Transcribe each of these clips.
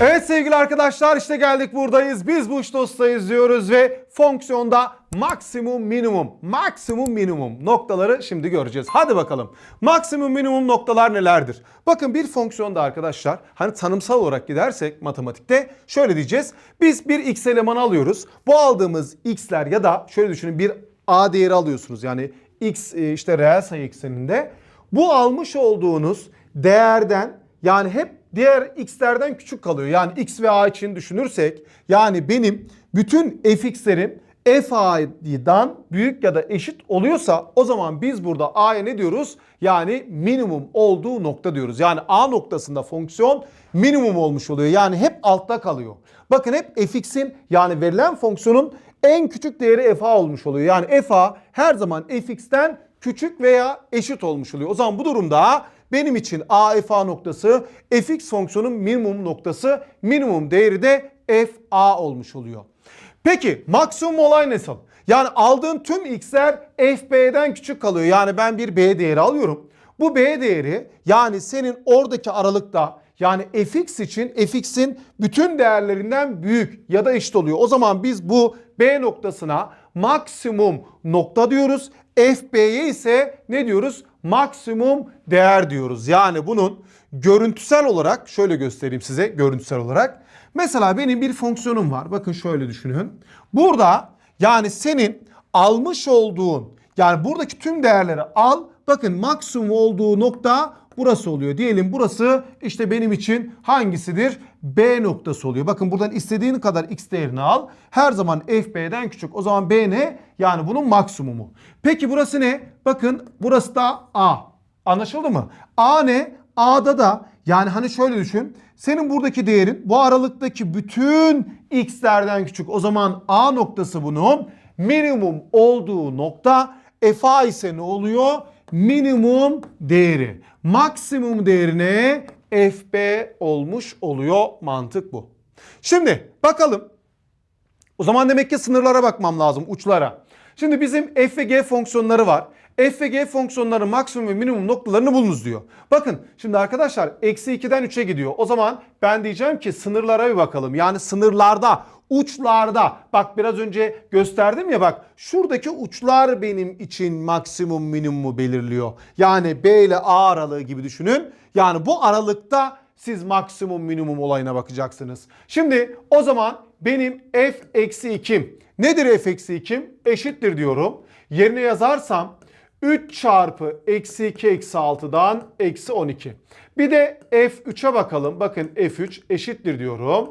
Evet sevgili arkadaşlar işte geldik buradayız. Biz bu dosta izliyoruz ve fonksiyonda maksimum minimum, maksimum minimum noktaları şimdi göreceğiz. Hadi bakalım. Maksimum minimum noktalar nelerdir? Bakın bir fonksiyonda arkadaşlar hani tanımsal olarak gidersek matematikte şöyle diyeceğiz. Biz bir x elemanı alıyoruz. Bu aldığımız x'ler ya da şöyle düşünün bir a değeri alıyorsunuz. Yani x e, işte reel sayı ekseninde. Bu almış olduğunuz değerden yani hep diğer x'lerden küçük kalıyor. Yani x ve a için düşünürsek yani benim bütün fx'lerim f a'dan büyük ya da eşit oluyorsa o zaman biz burada a'ya ne diyoruz? Yani minimum olduğu nokta diyoruz. Yani a noktasında fonksiyon minimum olmuş oluyor. Yani hep altta kalıyor. Bakın hep fx'in yani verilen fonksiyonun en küçük değeri f a olmuş oluyor. Yani f a her zaman fx'ten küçük veya eşit olmuş oluyor. O zaman bu durumda benim için a f a noktası fx fonksiyonun minimum noktası minimum değeri de f a olmuş oluyor. Peki maksimum olay nasıl? Yani aldığın tüm x'ler f b'den küçük kalıyor. Yani ben bir b değeri alıyorum. Bu b değeri yani senin oradaki aralıkta yani fx için fx'in bütün değerlerinden büyük ya da eşit oluyor. O zaman biz bu b noktasına maksimum nokta diyoruz. FB'ye ise ne diyoruz? Maksimum değer diyoruz. Yani bunun görüntüsel olarak şöyle göstereyim size görüntüsel olarak. Mesela benim bir fonksiyonum var. Bakın şöyle düşünün. Burada yani senin almış olduğun yani buradaki tüm değerleri al. Bakın maksimum olduğu nokta burası oluyor. Diyelim burası işte benim için hangisidir? B noktası oluyor. Bakın buradan istediğin kadar x değerini al. Her zaman f b'den küçük. O zaman b ne? Yani bunun maksimumu. Peki burası ne? Bakın burası da a. Anlaşıldı mı? A ne? A'da da yani hani şöyle düşün. Senin buradaki değerin bu aralıktaki bütün x'lerden küçük. O zaman A noktası bunun minimum olduğu nokta. FA ise ne oluyor? Minimum değeri. Maksimum değerine FB olmuş oluyor. Mantık bu. Şimdi bakalım. O zaman demek ki sınırlara bakmam lazım uçlara. Şimdi bizim f ve g fonksiyonları var. F ve g fonksiyonlarının maksimum ve minimum noktalarını bulunuz diyor. Bakın şimdi arkadaşlar eksi 2'den 3'e gidiyor. O zaman ben diyeceğim ki sınırlara bir bakalım. Yani sınırlarda uçlarda bak biraz önce gösterdim ya bak şuradaki uçlar benim için maksimum minimumu belirliyor. Yani B ile A aralığı gibi düşünün. Yani bu aralıkta siz maksimum minimum olayına bakacaksınız. Şimdi o zaman benim f eksi 2'm nedir f eksi 2'm? Eşittir diyorum. Yerine yazarsam 3 çarpı eksi 2 eksi 6'dan eksi 12. Bir de f3'e bakalım. Bakın f3 eşittir diyorum.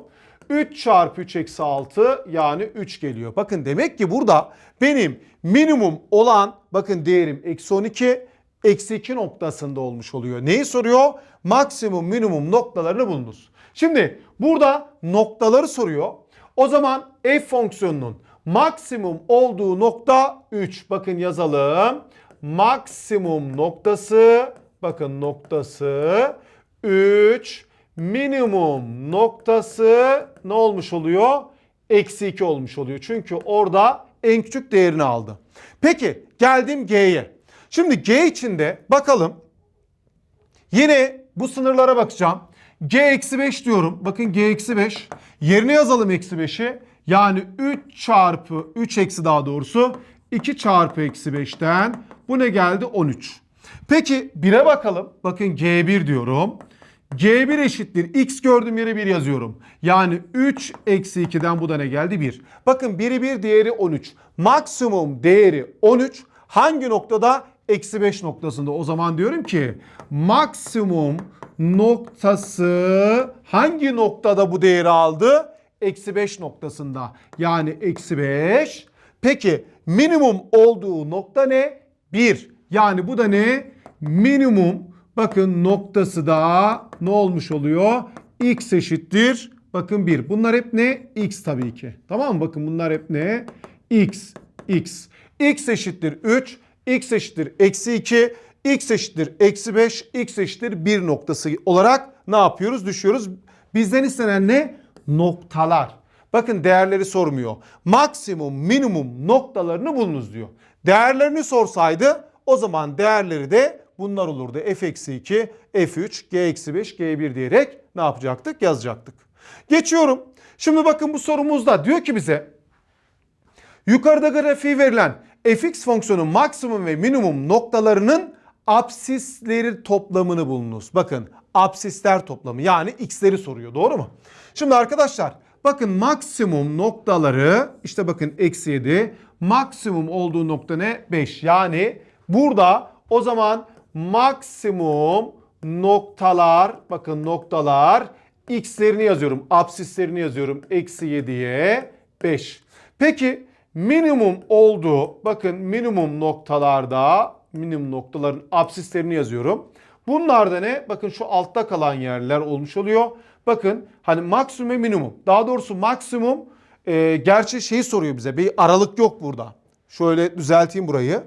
3 çarpı 3 eksi 6 yani 3 geliyor. Bakın demek ki burada benim minimum olan bakın değerim eksi 12 eksi 2 noktasında olmuş oluyor. Neyi soruyor? Maksimum minimum noktalarını bulunuz. Şimdi burada noktaları soruyor. O zaman f fonksiyonunun maksimum olduğu nokta 3. Bakın yazalım. Maksimum noktası bakın noktası 3 minimum noktası ne olmuş oluyor? Eksi 2 olmuş oluyor. Çünkü orada en küçük değerini aldı. Peki geldim G'ye. Şimdi G içinde bakalım. Yine bu sınırlara bakacağım. G eksi 5 diyorum. Bakın G eksi 5. Yerine yazalım eksi 5'i. Yani 3 çarpı 3 eksi daha doğrusu 2 çarpı eksi 5'ten bu ne geldi? 13. Peki 1'e bakalım. Bakın G1 diyorum. G1 eşittir. X gördüğüm yere 1 yazıyorum. Yani 3 eksi 2'den bu da ne geldi? 1. Bakın biri 1 diğeri 13. Maksimum değeri 13. Hangi noktada? Eksi 5 noktasında. O zaman diyorum ki maksimum noktası hangi noktada bu değeri aldı? Eksi 5 noktasında. Yani eksi 5. Peki minimum olduğu nokta ne? 1. Yani bu da ne? Minimum bakın noktası da ne olmuş oluyor? X eşittir. Bakın 1. Bunlar hep ne? X tabii ki. Tamam mı? Bakın bunlar hep ne? X. X. X eşittir 3. X eşittir eksi 2. X eşittir eksi 5. X eşittir 1 noktası olarak ne yapıyoruz? Düşüyoruz. Bizden istenen ne? Noktalar. Bakın değerleri sormuyor. Maksimum, minimum noktalarını bulunuz diyor. Değerlerini sorsaydı o zaman değerleri de bunlar olurdu. f eksi 2, f3, g eksi 5, g1 diyerek ne yapacaktık? Yazacaktık. Geçiyorum. Şimdi bakın bu sorumuzda diyor ki bize yukarıda grafiği verilen fx fonksiyonun maksimum ve minimum noktalarının absisleri toplamını bulunuz. Bakın absisler toplamı yani x'leri soruyor doğru mu? Şimdi arkadaşlar bakın maksimum noktaları işte bakın eksi 7 maksimum olduğu nokta ne? 5 yani burada o zaman maksimum noktalar bakın noktalar x'lerini yazıyorum absislerini yazıyorum eksi 7'ye 5. Peki minimum olduğu bakın minimum noktalarda minimum noktaların absislerini yazıyorum. Bunlar da ne? Bakın şu altta kalan yerler olmuş oluyor. Bakın hani maksimum ve minimum. Daha doğrusu maksimum e, gerçi şeyi soruyor bize. Bir aralık yok burada. Şöyle düzelteyim burayı.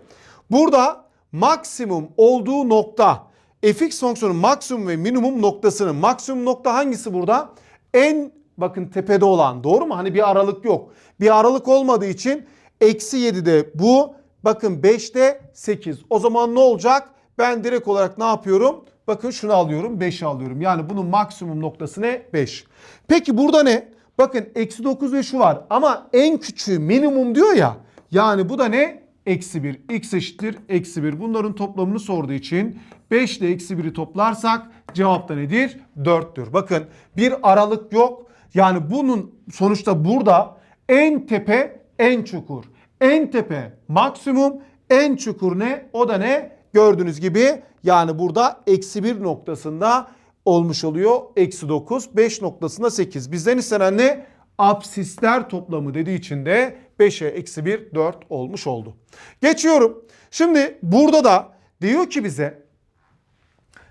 Burada maksimum olduğu nokta fx fonksiyonun maksimum ve minimum noktasının maksimum nokta hangisi burada? En bakın tepede olan doğru mu? Hani bir aralık yok. Bir aralık olmadığı için eksi 7'de bu bakın 5'te 8. O zaman ne olacak? Ben direkt olarak ne yapıyorum? Bakın şunu alıyorum 5'i alıyorum. Yani bunun maksimum noktası ne? 5. Peki burada ne? Bakın eksi 9 ve şu var ama en küçüğü minimum diyor ya. Yani bu da ne? Eksi 1. X eşittir eksi 1. Bunların toplamını sorduğu için 5 ile eksi 1'i toplarsak cevap da nedir? 4'tür. Bakın bir aralık yok. Yani bunun sonuçta burada en tepe en çukur. En tepe maksimum en çukur ne? O da ne? Gördüğünüz gibi yani burada eksi 1 noktasında olmuş oluyor. Eksi 9. 5 noktasında 8. Bizden istenen ne? Absisler toplamı dediği için de 5'e eksi 1 4 olmuş oldu. Geçiyorum. Şimdi burada da diyor ki bize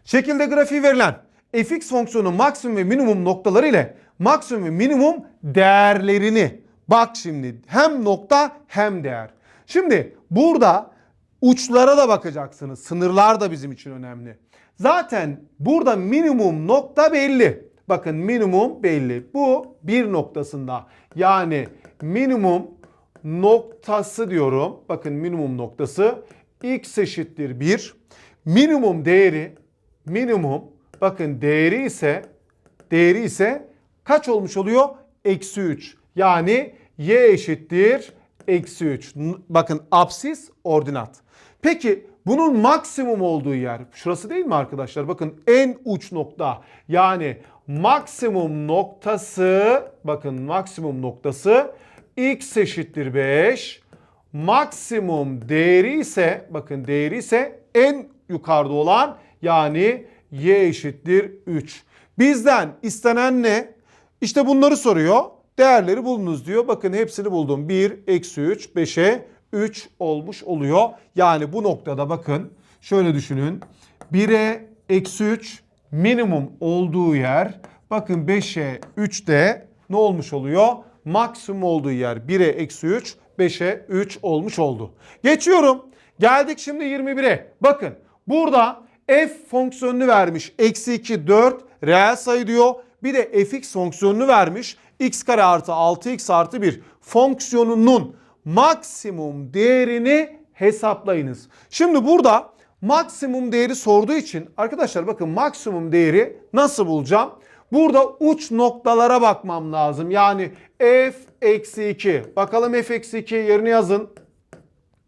şekilde grafiği verilen fx fonksiyonun maksimum ve minimum noktaları ile maksimum ve minimum değerlerini bak şimdi hem nokta hem değer. Şimdi burada uçlara da bakacaksınız. Sınırlar da bizim için önemli. Zaten burada minimum nokta belli. Bakın minimum belli. Bu bir noktasında. Yani minimum noktası diyorum. Bakın minimum noktası x eşittir 1. Minimum değeri minimum bakın değeri ise değeri ise kaç olmuş oluyor? Eksi 3. Yani y eşittir eksi 3. Bakın absis ordinat. Peki bunun maksimum olduğu yer şurası değil mi arkadaşlar? Bakın en uç nokta yani maksimum noktası bakın maksimum noktası x eşittir 5. Maksimum değeri ise bakın değeri ise en yukarıda olan yani y eşittir 3. Bizden istenen ne? İşte bunları soruyor. Değerleri bulunuz diyor. Bakın hepsini buldum. 1, eksi 3, 5'e 3 olmuş oluyor. Yani bu noktada bakın şöyle düşünün. 1'e eksi 3 minimum olduğu yer. Bakın 5'e 3 de ne olmuş oluyor? Maksimum olduğu yer 1'e eksi 3, 5'e 3 olmuş oldu. Geçiyorum. Geldik şimdi 21'e. Bakın burada f fonksiyonunu vermiş. Eksi 2, 4 reel sayı diyor. Bir de fx fonksiyonunu vermiş. X kare artı 6x artı 1 fonksiyonunun maksimum değerini hesaplayınız. Şimdi burada maksimum değeri sorduğu için arkadaşlar bakın maksimum değeri nasıl bulacağım? Burada uç noktalara bakmam lazım. Yani f eksi 2. Bakalım f eksi 2 yerine yazın.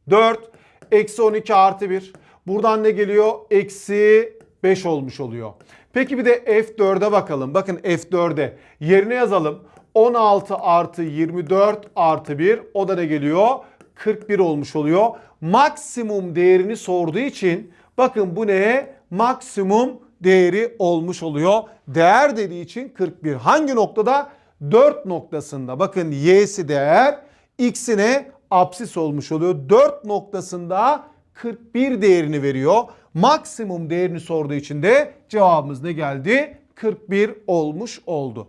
4 eksi 12 artı 1. Buradan ne geliyor? Eksi 5 olmuş oluyor. Peki bir de F4'e bakalım. Bakın F4'e yerine yazalım. 16 artı 24 artı 1 o da ne geliyor? 41 olmuş oluyor. Maksimum değerini sorduğu için bakın bu ne? Maksimum değeri olmuş oluyor. Değer dediği için 41. Hangi noktada? 4 noktasında. Bakın y'si değer, x'ine apsis olmuş oluyor. 4 noktasında 41 değerini veriyor. Maksimum değerini sorduğu için de cevabımız ne geldi? 41 olmuş oldu.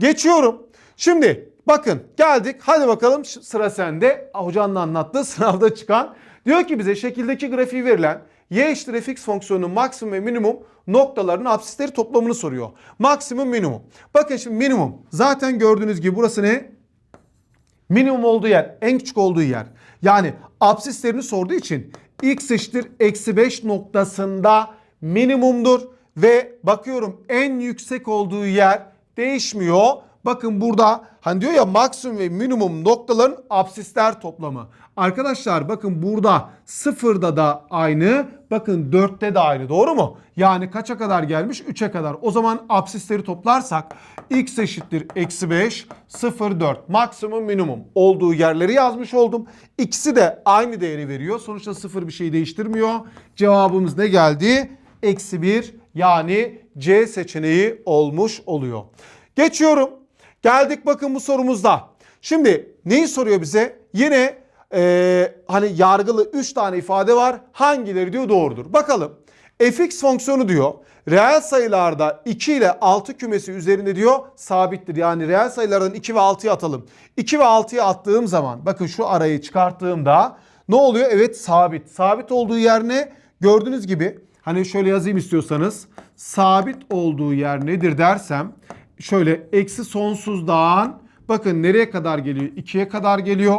Geçiyorum. Şimdi bakın geldik. Hadi bakalım sıra sende. Hocanın anlattığı sınavda çıkan. Diyor ki bize şekildeki grafiği verilen y eşittir fx fonksiyonunun maksimum ve minimum noktalarının absisleri toplamını soruyor. Maksimum minimum. Bakın şimdi minimum. Zaten gördüğünüz gibi burası ne? Minimum olduğu yer, en küçük olduğu yer. Yani absislerini sorduğu için x eşittir eksi 5 noktasında minimumdur. Ve bakıyorum en yüksek olduğu yer değişmiyor. Bakın burada hani diyor ya maksimum ve minimum noktaların absisler toplamı. Arkadaşlar bakın burada sıfırda da aynı. Bakın 4'te de aynı doğru mu? Yani kaça kadar gelmiş? 3'e kadar. O zaman absisleri toplarsak x eşittir eksi 5 0 4 maksimum minimum olduğu yerleri yazmış oldum. İkisi de aynı değeri veriyor. Sonuçta sıfır bir şey değiştirmiyor. Cevabımız ne geldi? Eksi 1 yani C seçeneği olmuş oluyor. Geçiyorum. Geldik bakın bu sorumuzda. Şimdi neyi soruyor bize? Yine eee, hani yargılı 3 tane ifade var. Hangileri diyor doğrudur. Bakalım. fx fonksiyonu diyor. Reel sayılarda 2 ile 6 kümesi üzerinde diyor sabittir. Yani reel sayılardan 2 ve 6'yı atalım. 2 ve 6'yı attığım zaman bakın şu arayı çıkarttığımda ne oluyor? Evet sabit. Sabit olduğu yer ne? Gördüğünüz gibi hani şöyle yazayım istiyorsanız sabit olduğu yer nedir dersem şöyle eksi sonsuzdan bakın nereye kadar geliyor? 2'ye kadar geliyor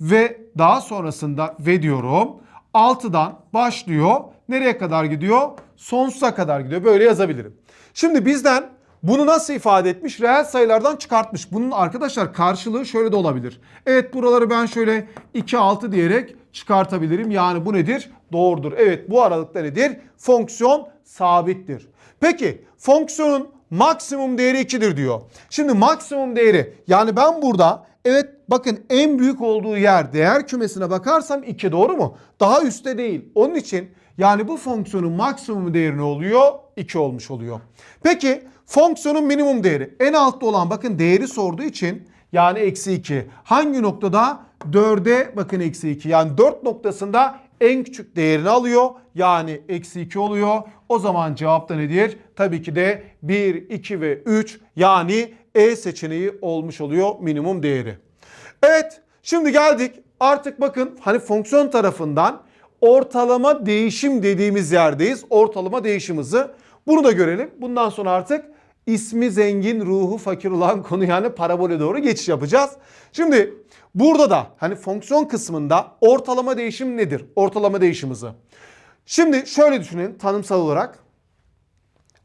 ve daha sonrasında ve diyorum 6'dan başlıyor. Nereye kadar gidiyor? Sonsuza kadar gidiyor. Böyle yazabilirim. Şimdi bizden bunu nasıl ifade etmiş? Reel sayılardan çıkartmış. Bunun arkadaşlar karşılığı şöyle de olabilir. Evet buraları ben şöyle 2 6 diyerek çıkartabilirim. Yani bu nedir? Doğrudur. Evet bu aralıkta nedir? Fonksiyon sabittir. Peki fonksiyonun maksimum değeri 2'dir diyor. Şimdi maksimum değeri yani ben burada evet bakın en büyük olduğu yer değer kümesine bakarsam 2 doğru mu? Daha üstte değil. Onun için yani bu fonksiyonun maksimum değeri ne oluyor? 2 olmuş oluyor. Peki fonksiyonun minimum değeri en altta olan bakın değeri sorduğu için yani eksi 2. Hangi noktada? 4'e bakın eksi 2. Yani 4 noktasında en küçük değerini alıyor. Yani eksi 2 oluyor. O zaman cevap da nedir? Tabii ki de 1, 2 ve 3 yani E seçeneği olmuş oluyor minimum değeri. Evet şimdi geldik artık bakın hani fonksiyon tarafından ortalama değişim dediğimiz yerdeyiz. Ortalama değişim hızı. Bunu da görelim. Bundan sonra artık ismi zengin ruhu fakir olan konu yani parabole doğru geçiş yapacağız. Şimdi burada da hani fonksiyon kısmında ortalama değişim nedir? Ortalama değişim hızı. Şimdi şöyle düşünün tanımsal olarak.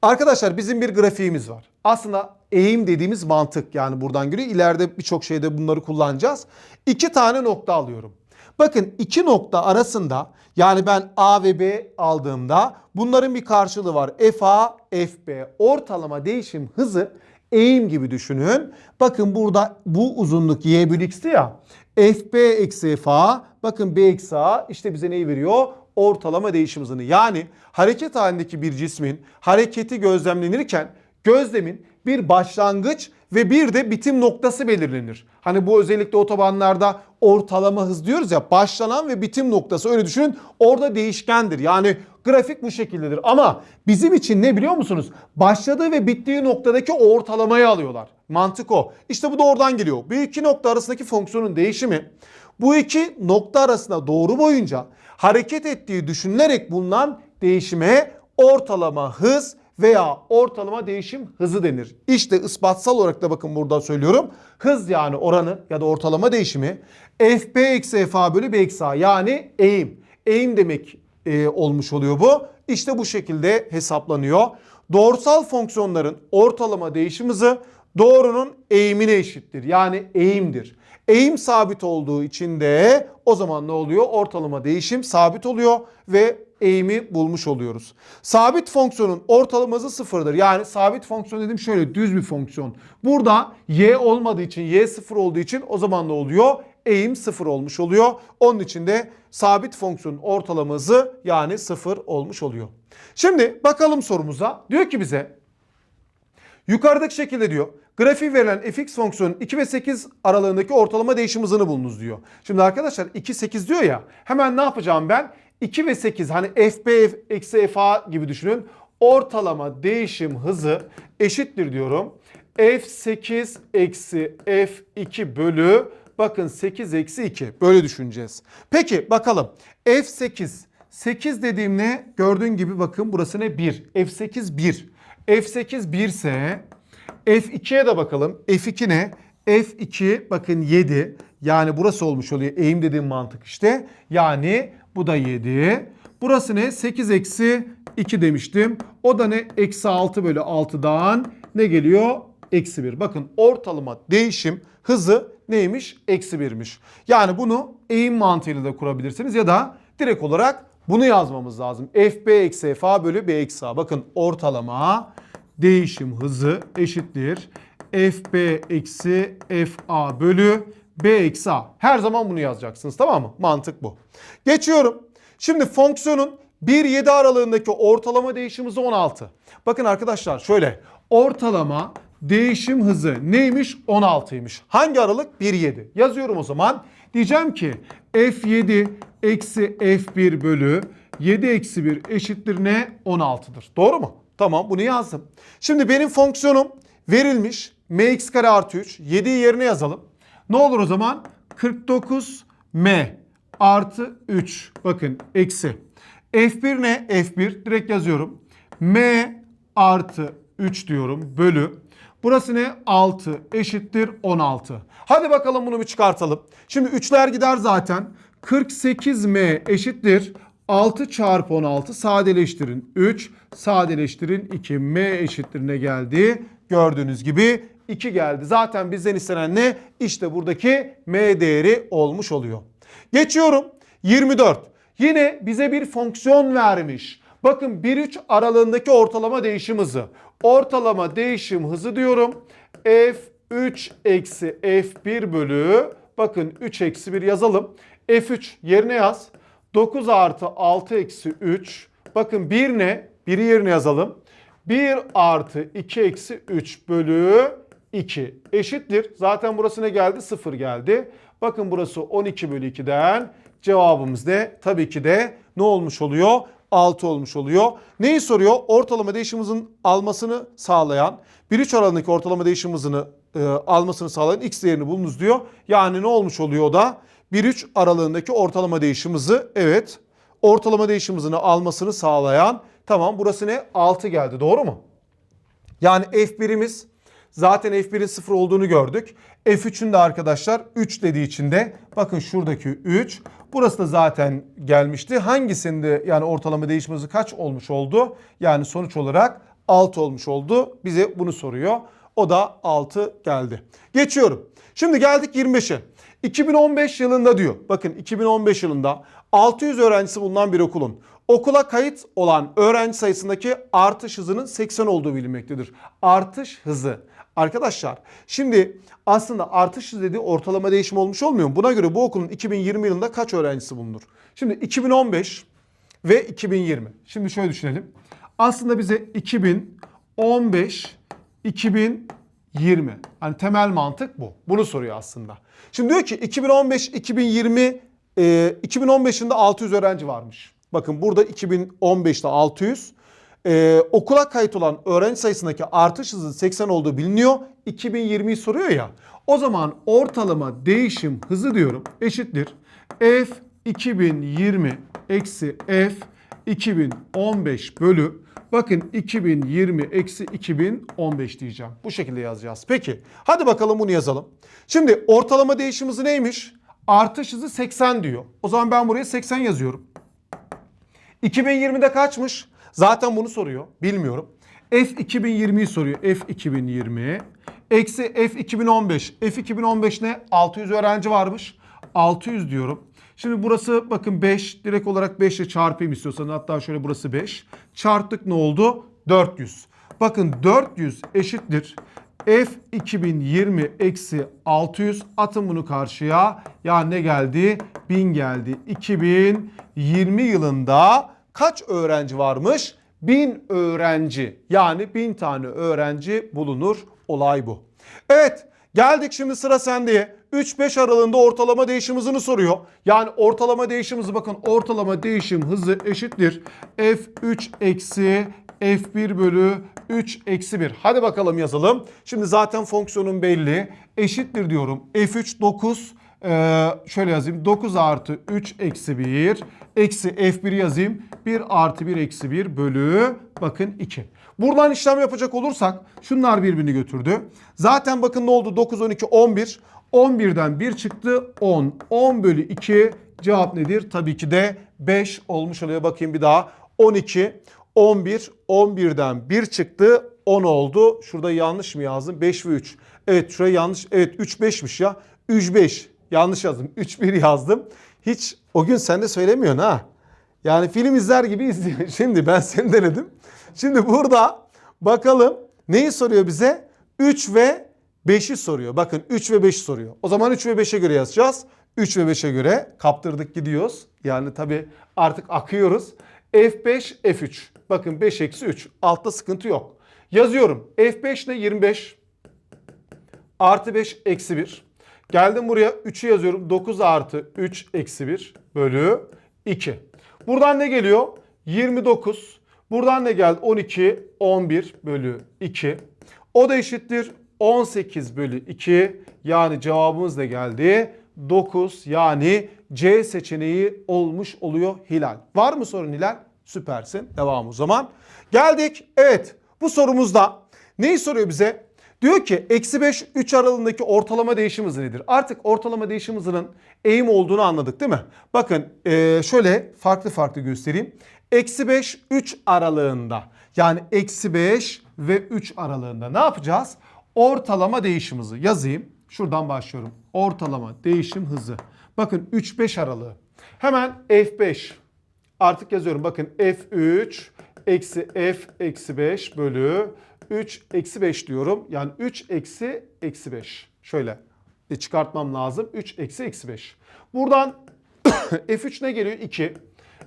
Arkadaşlar bizim bir grafiğimiz var. Aslında eğim dediğimiz mantık yani buradan giriyor. İleride birçok şeyde bunları kullanacağız. İki tane nokta alıyorum. Bakın iki nokta arasında yani ben A ve B aldığımda bunların bir karşılığı var. FA, FB. Ortalama değişim hızı eğim gibi düşünün. Bakın burada bu uzunluk y bölü x'ti ya. FB eksi FA. Bakın B eksi A işte bize neyi veriyor? Ortalama değişim hızını. Yani hareket halindeki bir cismin hareketi gözlemlenirken gözlemin bir başlangıç ve bir de bitim noktası belirlenir. Hani bu özellikle otobanlarda ortalama hız diyoruz ya başlanan ve bitim noktası öyle düşünün orada değişkendir. Yani grafik bu şekildedir ama bizim için ne biliyor musunuz? Başladığı ve bittiği noktadaki ortalamayı alıyorlar. Mantık o. İşte bu da oradan geliyor. Bu iki nokta arasındaki fonksiyonun değişimi bu iki nokta arasında doğru boyunca hareket ettiği düşünülerek bulunan değişime ortalama hız veya ortalama değişim hızı denir. İşte ispatsal olarak da bakın burada söylüyorum. Hız yani oranı ya da ortalama değişimi FB eksi FA bölü B eksi A yani eğim. Eğim demek e, olmuş oluyor bu. İşte bu şekilde hesaplanıyor. Doğrusal fonksiyonların ortalama değişim hızı doğrunun eğimine eşittir. Yani eğimdir. Eğim sabit olduğu için de o zaman ne oluyor? Ortalama değişim sabit oluyor ve eğimi bulmuş oluyoruz. Sabit fonksiyonun ortalama hızı sıfırdır. Yani sabit fonksiyon dedim şöyle düz bir fonksiyon. Burada y olmadığı için y sıfır olduğu için o zaman ne oluyor? Eğim sıfır olmuş oluyor. Onun için de sabit fonksiyonun ortalama hızı yani sıfır olmuş oluyor. Şimdi bakalım sorumuza. Diyor ki bize Yukarıdaki şekilde diyor. Grafiği verilen fx fonksiyonun 2 ve 8 aralığındaki ortalama değişim hızını bulunuz diyor. Şimdi arkadaşlar 2 8 diyor ya. Hemen ne yapacağım ben? 2 ve 8 hani fb eksi fa gibi düşünün. Ortalama değişim hızı eşittir diyorum. f8 eksi f2 bölü bakın 8 eksi 2 böyle düşüneceğiz. Peki bakalım f8 8 dediğim ne? Gördüğün gibi bakın burası ne? 1. F8 1. F8 1 ise F2'ye de bakalım. F2 ne? F2 bakın 7. Yani burası olmuş oluyor. Eğim dediğim mantık işte. Yani bu da 7. Burası ne? 8 eksi 2 demiştim. O da ne? Eksi 6 bölü 6'dan ne geliyor? eksi 1. Bakın ortalama değişim hızı neymiş? Eksi 1'miş. Yani bunu eğim mantığıyla da kurabilirsiniz ya da direkt olarak bunu yazmamız lazım. FB eksi FA bölü B eksi A. Bakın ortalama değişim hızı eşittir. FB eksi FA bölü B eksi A. Her zaman bunu yazacaksınız tamam mı? Mantık bu. Geçiyorum. Şimdi fonksiyonun 1-7 aralığındaki ortalama değişim hızı 16. Bakın arkadaşlar şöyle ortalama değişim hızı neymiş? 16'ymış. Hangi aralık? 1-7. Yazıyorum o zaman. Diyeceğim ki F7 eksi F1 bölü 7 eksi 1 eşittir ne? 16'dır. Doğru mu? Tamam bunu yazdım. Şimdi benim fonksiyonum verilmiş. mx kare artı 3. 7'yi yerine yazalım. Ne olur o zaman? 49m artı 3. Bakın eksi. F1 ne? F1 direkt yazıyorum. M artı 3 diyorum bölü. Burası ne? 6 eşittir 16. Hadi bakalım bunu bir çıkartalım. Şimdi 3'ler gider zaten. 48M eşittir 6 çarpı 16 sadeleştirin 3 sadeleştirin 2 M eşittir ne geldi? Gördüğünüz gibi 2 geldi. Zaten bizden istenen ne? İşte buradaki M değeri olmuş oluyor. Geçiyorum 24. Yine bize bir fonksiyon vermiş. Bakın 1-3 aralığındaki ortalama değişim hızı. Ortalama değişim hızı diyorum. F3 eksi F1 bölü bakın 3 eksi 1 yazalım. F3 yerine yaz. 9 artı 6 eksi 3. Bakın 1 ne? 1'i yerine yazalım. 1 artı 2 eksi 3 bölü 2 eşittir. Zaten burası ne geldi? 0 geldi. Bakın burası 12 bölü 2'den cevabımız ne? Tabii ki de ne olmuş oluyor? 6 olmuş oluyor. Neyi soruyor? Ortalama değişim hızının almasını sağlayan, 1-3 aralığındaki ortalama değişim hızını e, almasını sağlayan x değerini bulunuz diyor. Yani ne olmuş oluyor o da? 1-3 aralığındaki ortalama değişim hızı evet. Ortalama değişim hızını almasını sağlayan tamam burası ne? 6 geldi doğru mu? Yani F1'imiz zaten F1'in 0 olduğunu gördük. F3'ün de arkadaşlar 3 dediği için de bakın şuradaki 3. Burası da zaten gelmişti. Hangisinde yani ortalama değişim hızı kaç olmuş oldu? Yani sonuç olarak 6 olmuş oldu. Bize bunu soruyor. O da 6 geldi. Geçiyorum. Şimdi geldik 25'e. 2015 yılında diyor. Bakın 2015 yılında 600 öğrencisi bulunan bir okulun okula kayıt olan öğrenci sayısındaki artış hızının 80 olduğu bilinmektedir. Artış hızı. Arkadaşlar şimdi aslında artış dediği ortalama değişim olmuş olmuyor mu? Buna göre bu okulun 2020 yılında kaç öğrencisi bulunur? Şimdi 2015 ve 2020. Şimdi şöyle düşünelim. Aslında bize 2015, 2020. Hani temel mantık bu. Bunu soruyor aslında. Şimdi diyor ki 2015, 2020, e, 2015 yılında 600 öğrenci varmış. Bakın burada 2015'te 600. Ee, okula kayıt olan öğrenci sayısındaki artış hızı 80 olduğu biliniyor. 2020'yi soruyor ya. O zaman ortalama değişim hızı diyorum eşittir. F 2020 eksi F 2015 bölü bakın 2020 eksi 2015 diyeceğim. Bu şekilde yazacağız. Peki hadi bakalım bunu yazalım. Şimdi ortalama değişim hızı neymiş? Artış hızı 80 diyor. O zaman ben buraya 80 yazıyorum. 2020'de kaçmış? Zaten bunu soruyor. Bilmiyorum. F 2020'yi soruyor. F 2020 eksi F 2015. F 2015 ne? 600 öğrenci varmış. 600 diyorum. Şimdi burası bakın 5. Direkt olarak 5 ile çarpayım istiyorsanız. Hatta şöyle burası 5. Çarptık ne oldu? 400. Bakın 400 eşittir. F 2020 eksi 600 atın bunu karşıya. Ya ne geldi? 1000 geldi. 2020 yılında kaç öğrenci varmış? 1000 öğrenci. Yani 1000 tane öğrenci bulunur. Olay bu. Evet geldik şimdi sıra sendeye. 3-5 aralığında ortalama değişim hızını soruyor. Yani ortalama değişim hızı bakın ortalama değişim hızı eşittir. F3 eksi F1 bölü 3 eksi 1. Hadi bakalım yazalım. Şimdi zaten fonksiyonun belli. Eşittir diyorum. F3 9. Ee, şöyle yazayım. 9 artı 3 eksi 1. Eksi F1 yazayım. 1 artı 1 eksi 1 bölü bakın 2. Buradan işlem yapacak olursak şunlar birbirini götürdü. Zaten bakın ne oldu? 9, 12, 11. 11'den 1 çıktı 10. 10 bölü 2 cevap nedir? Tabii ki de 5 olmuş oluyor. Bakayım bir daha. 12. 11, 11'den 1 çıktı 10 oldu. Şurada yanlış mı yazdım? 5 ve 3. Evet şuraya yanlış. Evet 3 5'miş ya. 3 5. Yanlış yazdım. 3 1 yazdım. Hiç o gün sen de söylemiyorsun ha. Yani film izler gibi izliyor. Şimdi ben seni denedim. Şimdi burada bakalım neyi soruyor bize? 3 ve 5'i soruyor. Bakın 3 ve 5'i soruyor. O zaman 3 ve 5'e göre yazacağız. 3 ve 5'e göre kaptırdık gidiyoruz. Yani tabii artık akıyoruz. F5, F3. Bakın 5 eksi 3. Altta sıkıntı yok. Yazıyorum. F5 ne? 25. Artı 5 eksi 1. Geldim buraya 3'ü yazıyorum. 9 artı 3 eksi 1 bölü 2. Buradan ne geliyor? 29. Buradan ne geldi? 12, 11 bölü 2. O da eşittir 18 bölü 2. Yani cevabımız ne geldi? 9 yani C seçeneği olmuş oluyor Hilal. Var mı sorun Hilal? Süpersin. Devam o zaman. Geldik. Evet bu sorumuzda neyi soruyor bize? Diyor ki eksi 5 3 aralığındaki ortalama değişim hızı nedir? Artık ortalama değişim hızının eğim olduğunu anladık değil mi? Bakın eee, şöyle farklı farklı göstereyim. Eksi 5 3 aralığında yani eksi 5 ve 3 aralığında ne yapacağız? Ortalama değişim hızı yazayım. Şuradan başlıyorum. Ortalama değişim hızı. Bakın 3-5 aralığı. Hemen F5 artık yazıyorum. Bakın F3 eksi F eksi 5 bölü 3 eksi 5 diyorum. Yani 3 eksi eksi 5. Şöyle e, çıkartmam lazım. 3 eksi eksi 5. Buradan F3 ne geliyor? 2.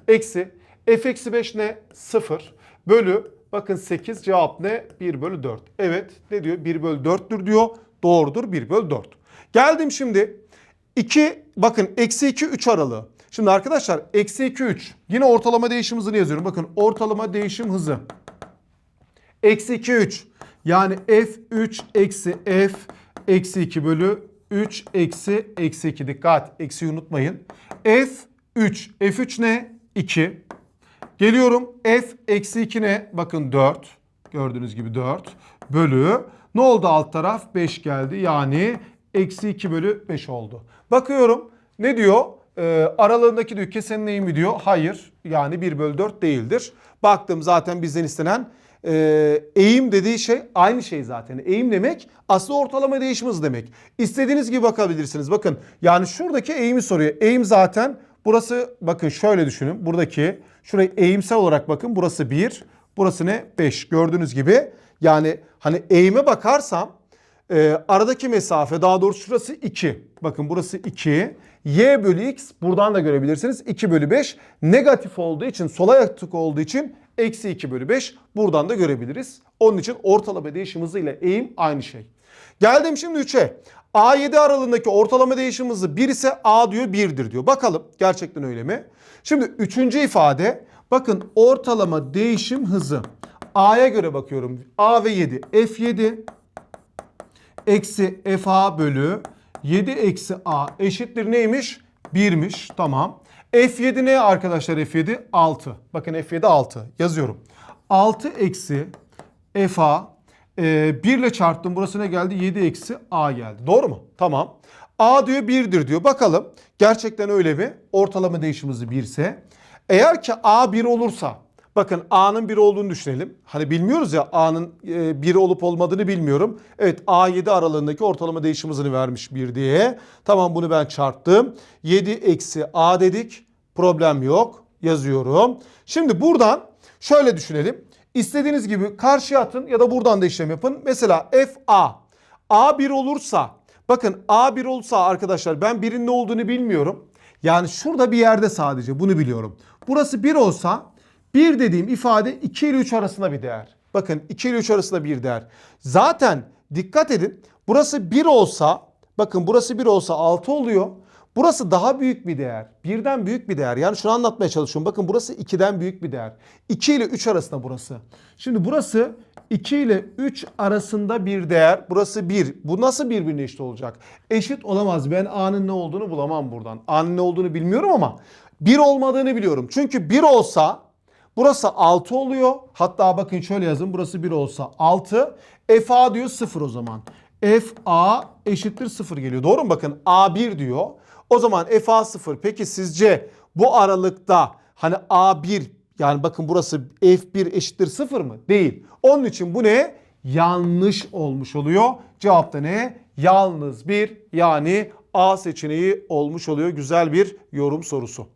Eksi F eksi 5 ne? 0. Bölü bakın 8 cevap ne? 1 bölü 4. Evet ne diyor? 1 bölü 4'tür diyor. Doğrudur 1 bölü 4. Geldim şimdi 2 bakın eksi 2 3 aralığı. Şimdi arkadaşlar eksi 2 3 yine ortalama değişim hızını yazıyorum. Bakın ortalama değişim hızı. Eksi 2 3 yani f3 eksi f eksi 2 bölü 3 eksi eksi 2 dikkat eksiyi unutmayın. f3 f3 ne? 2. Geliyorum f eksi 2 ne? Bakın 4. Gördüğünüz gibi 4 bölü. Ne oldu alt taraf? 5 geldi. Yani eksi 2 bölü 5 oldu. Bakıyorum ne diyor? Ee, aralığındaki diyor kesenin eğimi diyor. Hayır yani 1 bölü 4 değildir. Baktım zaten bizden istenen e, eğim dediği şey aynı şey zaten. Eğim demek aslında ortalama değişim hızı demek. İstediğiniz gibi bakabilirsiniz. Bakın yani şuradaki eğimi soruyor. Eğim zaten burası bakın şöyle düşünün. Buradaki şurayı eğimsel olarak bakın burası 1. Burası ne? 5. Gördüğünüz gibi yani hani eğime bakarsam e, aradaki mesafe daha doğrusu şurası 2. Bakın burası 2. Y bölü x buradan da görebilirsiniz. 2 bölü 5 negatif olduğu için sola yatık olduğu için eksi 2 bölü 5 buradan da görebiliriz. Onun için ortalama değişim ile eğim aynı şey. Geldim şimdi 3'e. A7 aralığındaki ortalama değişim hızı 1 ise A diyor 1'dir diyor. Bakalım gerçekten öyle mi? Şimdi üçüncü ifade bakın ortalama değişim hızı. A'ya göre bakıyorum. A ve 7. F7 eksi FA bölü 7 eksi A eşittir neymiş? 1'miş. Tamam. F7 ne arkadaşlar F7? 6. Bakın F7 6. Yazıyorum. 6 eksi FA e, 1 ile çarptım. Burası ne geldi? 7 eksi A geldi. Doğru mu? Tamam. A diyor 1'dir diyor. Bakalım gerçekten öyle mi? Ortalama değişim hızı 1 ise. Eğer ki A 1 olursa Bakın A'nın 1 olduğunu düşünelim. Hani bilmiyoruz ya A'nın 1 olup olmadığını bilmiyorum. Evet A7 aralığındaki ortalama değişim hızını vermiş 1 diye. Tamam bunu ben çarptım. 7 eksi A dedik. Problem yok. Yazıyorum. Şimdi buradan şöyle düşünelim. İstediğiniz gibi karşıya atın ya da buradan da işlem yapın. Mesela FA. A1 olursa bakın A1 olursa arkadaşlar ben birin ne olduğunu bilmiyorum. Yani şurada bir yerde sadece bunu biliyorum. Burası 1 olsa 1 dediğim ifade 2 ile 3 arasında bir değer. Bakın 2 ile 3 arasında bir değer. Zaten dikkat edin burası 1 olsa bakın burası 1 olsa 6 oluyor. Burası daha büyük bir değer. Birden büyük bir değer. Yani şunu anlatmaya çalışıyorum. Bakın burası 2'den büyük bir değer. 2 ile 3 arasında burası. Şimdi burası 2 ile 3 arasında bir değer. Burası 1. Bu nasıl birbirine eşit olacak? Eşit olamaz. Ben A'nın ne olduğunu bulamam buradan. A'nın ne olduğunu bilmiyorum ama 1 olmadığını biliyorum. Çünkü 1 olsa Burası 6 oluyor. Hatta bakın şöyle yazın. Burası 1 olsa 6. FA diyor 0 o zaman. FA eşittir 0 geliyor. Doğru mu? Bakın A1 diyor. O zaman FA 0. Peki sizce bu aralıkta hani A1 Yani bakın burası f1 eşittir 0 mı? Değil. Onun için bu ne? Yanlış olmuş oluyor. Cevap da ne? Yalnız bir yani A seçeneği olmuş oluyor. Güzel bir yorum sorusu.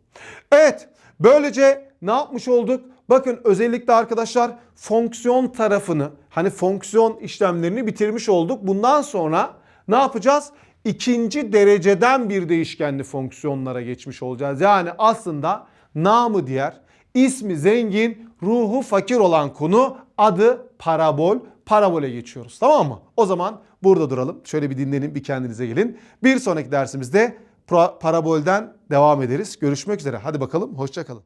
Evet böylece ne yapmış olduk? Bakın özellikle arkadaşlar fonksiyon tarafını hani fonksiyon işlemlerini bitirmiş olduk. Bundan sonra ne yapacağız? İkinci dereceden bir değişkenli fonksiyonlara geçmiş olacağız. Yani aslında namı diğer ismi zengin ruhu fakir olan konu adı parabol. Parabole geçiyoruz tamam mı? O zaman burada duralım. Şöyle bir dinlenin bir kendinize gelin. Bir sonraki dersimizde parabolden devam ederiz. Görüşmek üzere. Hadi bakalım hoşçakalın.